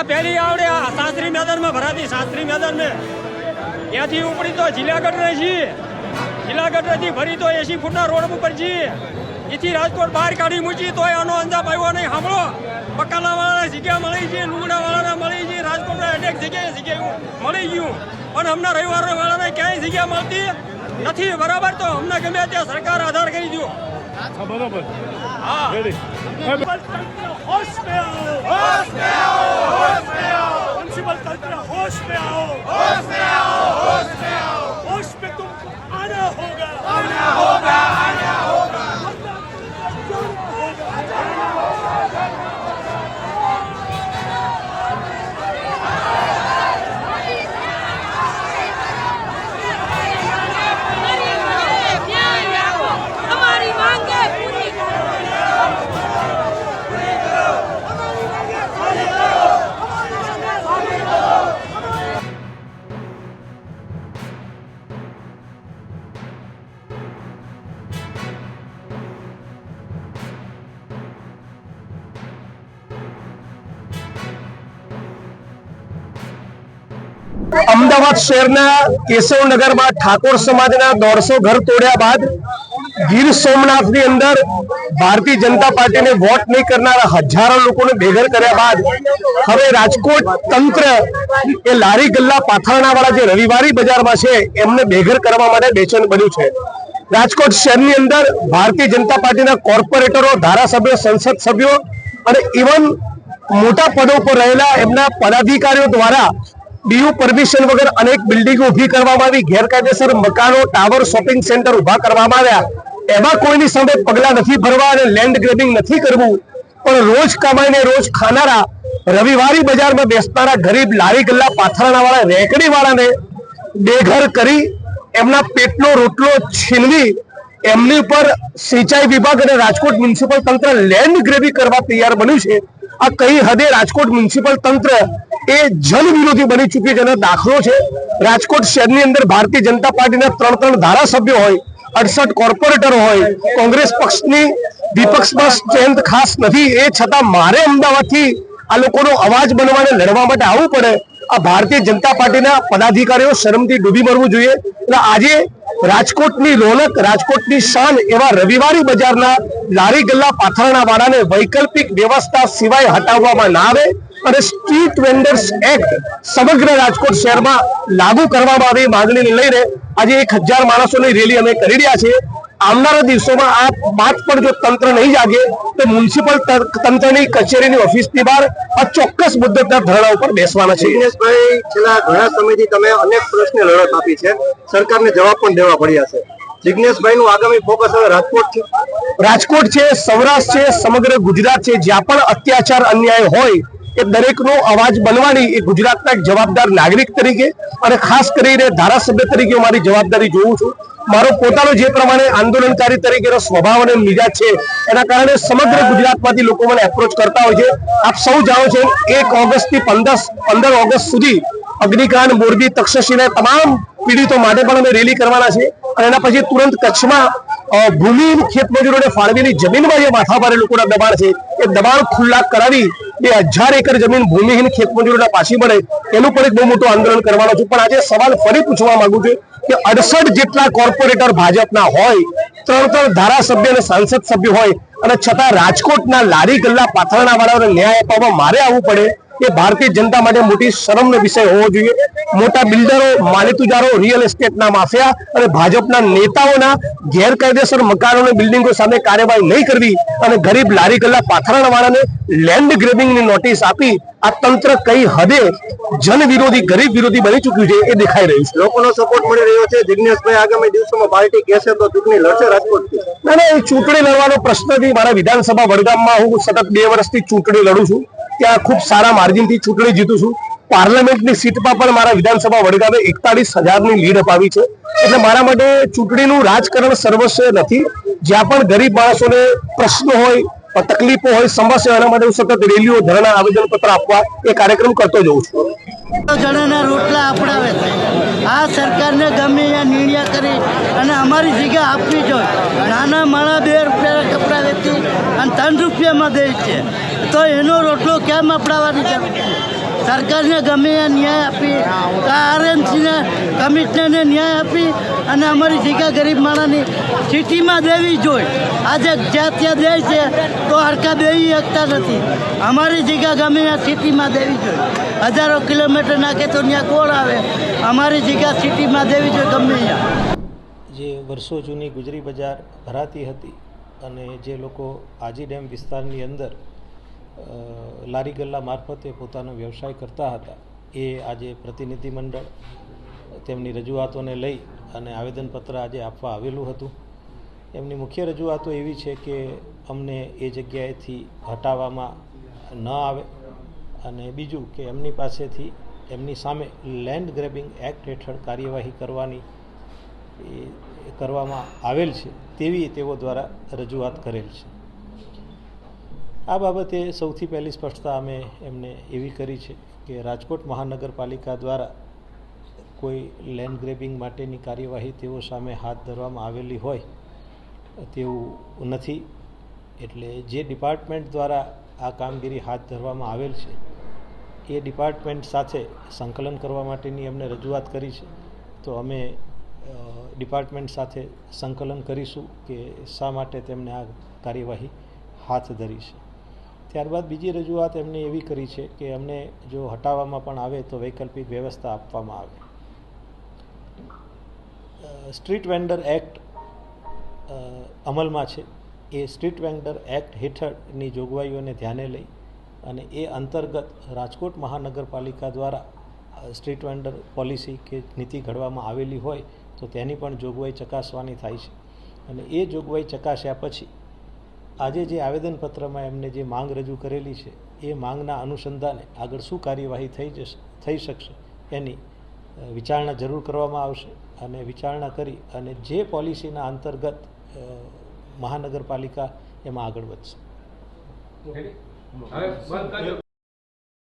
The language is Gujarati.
આ પહેલી આવડે આ શાસ્ત્રી મેદાનમાં ભરાતી શાસ્ત્રી મેદાન મેં ત્યાંથી ઉપડી તો જિલ્લાગઢ રહે છીએ જિલ્લાગઢથી ફરી તો એસી ફૂટના રોડ ઉપર છીએ એથી રાજકોટ બહાર કાઢી મૂકી તોય આનો અંજામ આવ્યો નહીં. સાંભળો. બકાલા વાળાને જગ્યા મળી છે લુગડા વાળાને મળી છે રાજકોટના અનેક જગ્યાએ જગ્યાએ મળી ગયું. પણ અમને રવિવાર વાળાને ક્યાંય જગ્યા મળતી નથી. બરાબર તો અમને ગમે ત્યાં સરકાર આધાર કરી દો બરોબર. હા. होश में आओ होश में आओ होश में आओ म्युनिसिपल तंत्र होश में आओ होश में आओ होश में आओ होश में तुमको आना होगा आना होगा आना होगा અમદાવાદ શહેરના કેશવનગરમાં ઠાકોર સમાજના દોઢસો ઘર તોડ્યા બાદ ગીર સોમનાથની અંદર ભારતીય જનતા પાર્ટીને વોટ નહીં કરનારા હજારો લોકોને બેઘર કર્યા બાદ હવે રાજકોટ તંત્ર એ લારી ગલ્લા પાથરણાવાળા જે રવિવારી બજારમાં છે, એમને બેઘર કરવા માટે બેચેન બન્યું છે. રાજકોટ શહેરની અંદર ભારતીય જનતા પાર્ટીના કોર્પોરેટરો, ધારાસભ્યો, સંસદ સભ્યો અને ઇવન મોટા પદો પર રહેલા એમના પદાધિકારીઓ દ્વારા ડીયુ પરમિશન વગર અનેક બિલ્ડિંગો ઊભી કરવામાં આવી. ગેરકાયદેસર મકાનો, ટાવર, શોપિંગ સેન્ટર ઊભા કરવામાં આવ્યા. એવા કોઈની સામે પગલા નથી ભરવા અને લેન્ડ ગ્રેબિંગ નથી કરવું. પણ રોજ કમાઈને રોજ ખાનારા રવિવારી બજારમાં બેસનારા ગરીબ લારી ગલ્લા પાથરાણાવાળા રેકડીવાળાને બેઘર કરી એમના પેટનો રોટલો છીનવી એમની ઉપર સિંચાઈ વિભાગ અને રાજકોટ મ્યુનિસિપલ તંત્ર લેન્ડ ગ્રેબી કરવા તૈયાર બન્યું છે. આ કઈ હદે રાજકોટ મ્યુનિસિપલ તંત્ર એ જન વિરોધી બની ચૂક્યું છે? દાખલો છે. રાજકોટ શહેરની અંદર ભારતીય જનતા પાર્ટીના ત્રણ ત્રણ ધારાસભ્યો હોય, અડસઠ કોર્પોરેટરો હોય, કોંગ્રેસ પક્ષની વિપક્ષમાં સ્ટ્રેન્થ ખાસ નથી. એ છતાં મારે અમદાવાદથી આ લોકોનો અવાજ બનવાને લડવા માટે આવવું પડે. આ ભારતીય જનતા પાર્ટીના પદાધિકારીઓ શરમથી ડૂબી મરવું જોઈએ. એટલે આજે રાજકોટની રોનક રાજકોટની શાન એવા રવિવારી બજારના લારી ગલ્લા પાથરણા વાળાને વૈકલ્પિક વ્યવસ્થા સિવાય હટાવવામાં ના આવે અને સ્ટ્રીટ વેન્ડર્સ એક્ટ સમગ્ર રાજકોટ શહેરમાં લાગુ કરવામાં આવે માંગણીને લઈને આજે એક હજાર માણસોની રેલી અમે કરી રહ્યા છીએ. આવનારા દિવસોમાં આ વાત પણ જો તંત્ર નહીં જાગે તો મ્યુનિસિપલ તંત્રની કચેરીની ઓફિસની બહાર આ ચોક્કસ મુદ્દતના ધરણા ઉપર બેસવાના છે. દિનેશભાઈ છેલ્લા ઘણા સમયથી તમે અનેક પ્રશ્ને લડત આપી છે. સરકારને જવાબ પણ દેવા પડ્યા છે. જિગ્નેશભાઈ નું આગામી ફોકસ હવે રાજકોટ છે. રાજકોટ છે સૌરાષ્ટ્ર છે સમગ્ર ગુજરાત છે. જ્યાં પણ અત્યાચાર અન્યાય હોય એ દરેકનો અવાજ બનવાની એ ગુજરાતના એક જવાબદાર નાગરિક તરીકે અને ખાસ કરીને ધારાસભ્ય તરીકે મારી જવાબદારી જોઉં છું. મારો પોતાનો જે પ્રમાણે આંદોલનકારી તરીકેનો સ્વભાવ અને મિજાજ છે, એના કારણે સમગ્ર ગુજરાતમાંથી લોકો મને એપ્રોચ કરતા હોય છે. આપ સૌ જાણો છો, એક ઓગસ્ટથી પંદર પંદર ઓગસ્ટ સુધી અગ્નિકાંડ, મોરબી, તક્ષશિલા તમામ પીડિતો માટે પણ અમે રેલી કરવાના છે. અને એના પછી તુરંત કચ્છમાં ભૂમિહીન ખેતમજૂરોને ફાળવેલી જમીનમાં જે માથાભારે લોકોના દબાણ છે, એ દબાણ ખુલ્લા કરાવી બે હજાર એકર જમીન ભૂમિહીન ખેતમજૂરોને પાછી મળે, એનું પણ એક બહુ મોટું આંદોલન કરવાનો છું. પણ આજે સવાલ ફરી પૂછવા માંગુ છું કે અડસઠ જેટલા કોર્પોરેટર ભાજપના હોય, ત્રણ ત્રણ ધારાસભ્ય અને સાંસદ સભ્ય હોય, અને છતાં રાજકોટના લારી ગલ્લા પાથરણા વાળાઓને ન્યાય અપાવવા મારે આવવું પડે. એ ભારતીય જનતા માટે મોટી શરમનો વિષય હોવો જોઈએ. મોટા બિલ્ડરો માલિતુજારો રિયલ એસ્ટેટના માફિયા અને ભાજપના નેતાઓના ગેરકાયદેસર મકાનો અને બિલ્ડિંગો સામે કાર્યવાહી નહીં કરવી અને ગરીબ લારી ગલ્લા પાથરણવાળાને લેન્ડ ગ્રેબિંગની નોટિસ આપી આ તંત્ર કઈ હદે જન વિરોધી ગરીબ વિરોધી બની ચૂક્યું છે એ દેખાઈ રહ્યું છે. લોકોનો સપોર્ટ મળી રહ્યો છે. જિજ્ઞેશભાઈ આગામી દિવસોમાં પાર્ટી કહેશે તો ચૂંટણી લડશે રાજકોટથી. ના ના એ ચૂંટણી લડવાનો પ્રશ્ન નથી મારા વિધાનસભા વડગામમાં હું સતત બે વર્ષથી ચૂંટણી લડું છું. ત્યાં ખૂબ સારા માર્જિનથી ચૂંટણી જીતું છું. પાર્લામેન્ટની સીટમાં પણ મારા વિધાનસભા વડગામે એકતાલીસ હજારની લીડ અપાવી છે. એટલે મારા માટે ચૂંટણીનું રાજકારણ સર્વસ્વ નથી. જ્યાં પણ ગરીબ માણસોને પ્રશ્નો હોય, તકલીફો હોય, સમસ્યા એના માટે હું સતત રેલીઓ, ધરણા, આવેદનપત્ર આપવા એ કાર્યક્રમ કરતો જઉં છું. જણાના રોટલા આપડાવે છે. આ સરકારને ગમે એ નિર્ણય કરી અને અમારી જગ્યા આપવી જોઈએ. નાના માણા બે રૂપિયા કપડાં વેચી અને ત્રણ રૂપિયામાં દે છે. તો એનો રોટલો કેમ આપડાવવાની જરૂર છે? સરકારને ગમે ન્યાય આપી આરએમસીને કમિશનરને ન્યાય આપી અને અમારી જગ્યા ગરીબ માણસની સિટીમાં દેવી જોઈએ આજે જ્યાં ત્યાં દે છે, તો હરકા દેવી શકતા નથી. અમારી જગ્યા ગમે ત્યાં સિટીમાં દેવી જોઈએ હજારો કિલોમીટર નાખે તો ત્યાં કોણ આવે? અમારી જગ્યા સિટીમાં દેવી જોઈએ ગમે જે વર્ષો જૂની ગુજરી બજાર ભરાતી હતી અને જે લોકો આજી ડેમ વિસ્તારની અંદર લારી ગલ્લા મારફતે પોતાનો વ્યવસાય કરતા હતા. એ આજે પ્રતિનિધિ મંડળ તેમની રજૂઆતોને લઈ અને આવેદનપત્ર આજે આપવા આવેલું હતું. એમની મુખ્ય રજૂઆતો એવી છે કે અમને એ જગ્યાએથી હટાવવામાં ન આવે અને બીજું કે એમની પાસેથી એમની સામે લેન્ડ ગ્રેબિંગ એક્ટ હેઠળ કાર્યવાહી કરવાની કરવામાં આવેલ છે તેવી તેઓ દ્વારા રજૂઆત કરેલ છે. આ બાબતે સૌથી પહેલી સ્પષ્ટતા અમે એમને એવી કરી છે કે રાજકોટ મહાનગરપાલિકા દ્વારા કોઈ લેન્ડ ગ્રેબિંગ માટેની કાર્યવાહી તેઓ સામે હાથ ધરવામાં આવેલી હોય, તેવું નથી. એટલે જે ડિપાર્ટમેન્ટ દ્વારા આ કામગીરી હાથ ધરવામાં આવેલ છે, એ ડિપાર્ટમેન્ટ સાથે સંકલન કરવા માટેની એમને રજૂઆત કરી છે. તો અમે ડિપાર્ટમેન્ટ સાથે સંકલન કરીશું કે શા માટે તેમણે આ કાર્યવાહી હાથ ધરી છે. ત્યારબાદ બીજી રજૂઆત એમને એવી કરી છે કે અમને જો હટાવવામાં પણ આવે તો વૈકલ્પિક વ્યવસ્થા આપવામાં આવે. સ્ટ્રીટ વેન્ડર એક્ટ અમલમાં છે. એ સ્ટ્રીટ વેન્ડર એક્ટ હેઠળની જોગવાઈઓને ધ્યાને લઈ અને એ અંતર્ગત રાજકોટ મહાનગરપાલિકા દ્વારા સ્ટ્રીટ વેન્ડર પોલિસી કે નીતિ ઘડવામાં આવેલી હોય તો તેની પણ જોગવાઈ ચકાસવાની થાય છે. અને એ જોગવાઈ ચકાસ્યા પછી આજે જે આવેદનપત્રમાં એમને જે માંગ રજૂ કરેલી છે, એ માંગના અનુસંધાને આગળ શું કાર્યવાહી થઈ જશે, થઈ શકશે એની વિચારણા જરૂર કરવામાં આવશે અને વિચારણા કરી અને જે પોલિસીના અંતર્ગત મહાનગરપાલિકા એમાં આગળ વધશે.